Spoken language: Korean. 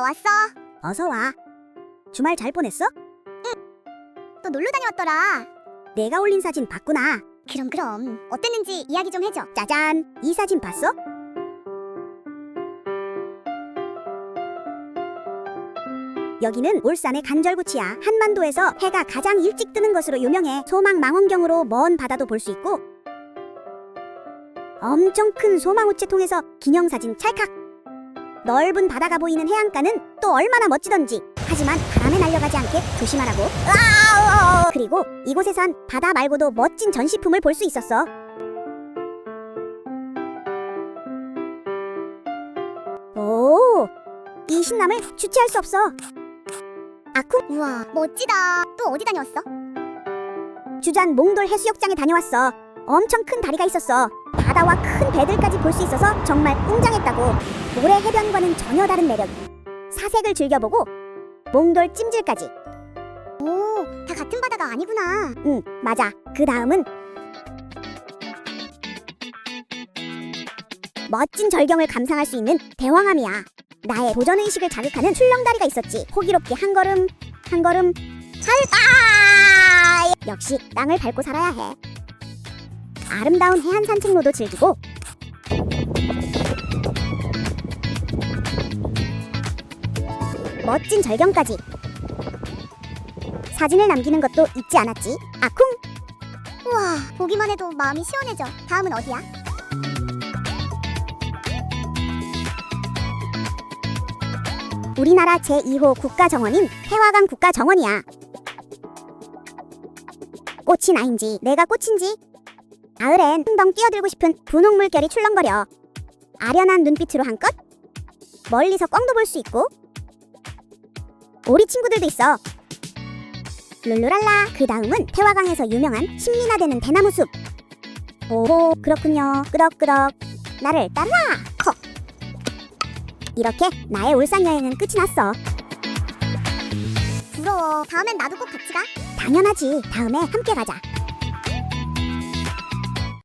왔어. 어서 와. 주말 잘 보냈어? 또 놀러 다녀왔더라. 내가 올린 사진 봤구나. 그럼 그럼 어땠는지 이야기 좀 해줘. 짜잔. 이 사진 봤어? 여기는 울산의 간절구치야. 한반도에서 해가 가장 일찍 뜨는 것으로 유명해. 소망 망원경으로 먼 바다도 볼 수 있고 엄청 큰 소망우체 통해서 기념사진 찰칵. 넓은 바다가 보이는 해안가는 또 얼마나 멋지던지. 하지만 바람에 날려가지 않게 조심하라고. 그리고 이곳에선 바다 말고도 멋진 전시품을 볼 수 있었어. 오, 이 신남을 주체할 수 없어. 아쿠 우와 멋지다. 또 어디 다녀왔어? 주잔 몽돌 해수욕장에 다녀왔어. 엄청 큰 다리가 있었어. 바다와 큰 배들까지 볼 수 있어서 정말 웅장했다고. 모래 해변과는 전혀 다른 매력. 사색을 즐겨보고 몽돌 찜질까지. 오, 다 같은 바다가 아니구나. 응, 맞아. 그 다음은 멋진 절경을 감상할 수 있는 대왕암이야. 나의 도전 의식을 자극하는 출렁다리가 있었지. 호기롭게 한 걸음 한 걸음 찰까. 역시 땅을 밟고 살아야 해. 아름다운 해안 산책로도 즐기고 멋진 절경까지 사진을 남기는 것도 잊지 않았지. 아쿵. 우와, 보기만 해도 마음이 시원해져. 다음은 어디야? 우리나라 제2호 국가정원인 해화강 국가정원이야. 꽃이 나인지 내가 꽃인지 가을엔 흥덩 뛰어들고 싶은 분홍 물결이 출렁거려. 아련한 눈빛으로 한껏 멀리서 꽝도 볼 수 있고 오리 친구들도 있어. 룰루랄라 그 다음은 태화강에서 유명한 신민화되는 대나무 숲. 오호 그렇군요. 끄덕끄덕 나를 따라. 헉. 이렇게 나의 울산 여행은 끝이 났어. 부러워. 다음엔 나도 꼭 같이 가. 당연하지. 다음에 함께 가자.